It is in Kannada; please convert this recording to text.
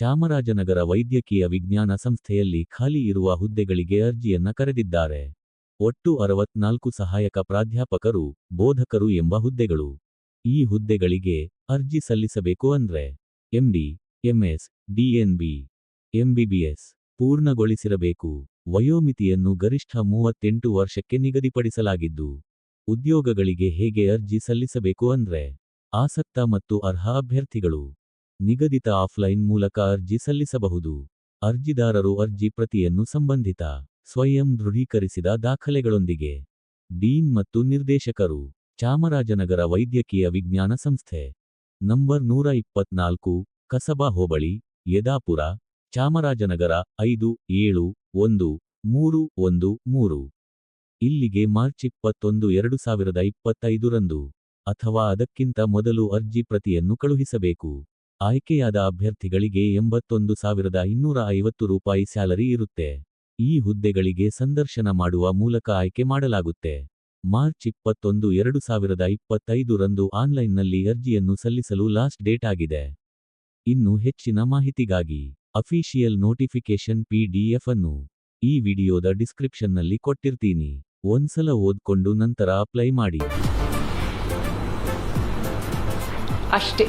ಚಾಮರಾಜನಗರ ವೈದ್ಯಕೀಯ ವಿಜ್ಞಾನ ಸಂಸ್ಥೆಯಲ್ಲಿ ಖಾಲಿ ಇರುವ ಹುದ್ದೆಗಳಿಗೆ ಅರ್ಜಿಯನ್ನ ಕರೆದಿದ್ದಾರೆ. ಒಟ್ಟು ಅರವತ್ನಾಲ್ಕು ಸಹಾಯಕ ಪ್ರಾಧ್ಯಾಪಕರು, ಬೋಧಕರು ಎಂಬ ಹುದ್ದೆಗಳು. ಈ ಹುದ್ದೆಗಳಿಗೆ ಅರ್ಜಿ ಸಲ್ಲಿಸಬೇಕು ಅಂದ್ರೆ ಎಂಡಿ, ಎಂಎಸ್, ಡಿಎನ್ಬಿ, ಎಂಬಿಬಿಎಸ್ ಪೂರ್ಣಗೊಳಿಸಿರಬೇಕು. ವಯೋಮಿತಿಯನ್ನು ಗರಿಷ್ಠ ಮೂವತ್ತೆಂಟು ವರ್ಷಕ್ಕೆ ನಿಗದಿಪಡಿಸಲಾಗಿದ್ದು, ಉದ್ಯೋಗಗಳಿಗೆ ಹೇಗೆ ಅರ್ಜಿ ಸಲ್ಲಿಸಬೇಕು ಅಂದ್ರೆ ಆಸಕ್ತ ಮತ್ತು ಅರ್ಹ ಅಭ್ಯರ್ಥಿಗಳು. ನಿಗದಿತ ಆಫ್ಲೈನ್ ಮೂಲಕ ಅರ್ಜಿ ಸಲ್ಲಿಸಬಹುದು. ಅರ್ಜಿದಾರರು ಅರ್ಜಿ ಪ್ರತಿಯನ್ನು ಸಂಬಂಧಿತ, ಸ್ವಯಂ ದೃಢೀಕರಿಸಿದ ದಾಖಲೆಗಳೊಂದಿಗೆ. ಡೀನ್ ಮತ್ತು ನಿರ್ದೇಶಕರು, ಚಾಮರಾಜನಗರ ವೈದ್ಯಕೀಯ ವಿಜ್ಞಾನ ಸಂಸ್ಥೆ. ನಂಬರ್ ನೂರ ಇಪ್ಪತ್ನಾಲ್ಕು, ಕಸಬಾ ಹೋಬಳಿ, ಯದಾಪುರ, ಚಾಮರಾಜನಗರ ಐದು, ಏಳು, ಒಂದು, ಮೂರು ಒಂದು, ಮೂರು. ಇಲ್ಲಿಗೆ ಮಾರ್ಚ್ ಇಪ್ಪತ್ತೊಂದು, ಎರಡು ಸಾವಿರದ ಇಪ್ಪತ್ತೈದರಂದು ಅಥವಾ ಅದಕ್ಕಿಂತ ಮೊದಲು ಅರ್ಜಿ ಪ್ರತಿಯನ್ನು ಕಳುಹಿಸಬೇಕು. ಆಯ್ಕೆಯಾದ ಅಭ್ಯರ್ಥಿಗಳಿಗೆ ಎಂಬತ್ತೊಂದು ಸಾವಿರದ ಇನ್ನೂರ ಐವತ್ತು ರೂಪಾಯಿ ಸ್ಯಾಲರಿ ಇರುತ್ತೆ. ಈ ಹುದ್ದೆಗಳಿಗೆ ಸಂದರ್ಶನ ಮಾಡುವ ಮೂಲಕ ಆಯ್ಕೆ ಮಾಡಲಾಗುತ್ತೆ. ಮಾರ್ಚ್ ಇಪ್ಪತ್ತೊಂದು, ಎರಡು ಸಾವಿರದ ಇಪ್ಪತ್ತೈದರಂದು ಆನ್ಲೈನ್ನಲ್ಲಿ ಅರ್ಜಿಯನ್ನು ಸಲ್ಲಿಸಲು ಲಾಸ್ಟ್ ಡೇಟ್ ಆಗಿದೆ. ಇನ್ನು ಹೆಚ್ಚಿನ ಮಾಹಿತಿಗಾಗಿ ಅಫಿಷಿಯಲ್ ನೋಟಿಫಿಕೇಶನ್ ಪಿಡಿಎಫ್ ಅನ್ನು ಈ ವಿಡಿಯೋದ ಡಿಸ್ಕ್ರಿಪ್ಷನ್ನಲ್ಲಿ ಕೊಟ್ಟಿರ್ತೀನಿ. ಒಂದ್ಸಲ ಓದ್ಕೊಂಡು ನಂತರ ಅಪ್ಲೈ ಮಾಡಿ. ಅಷ್ಟೇ.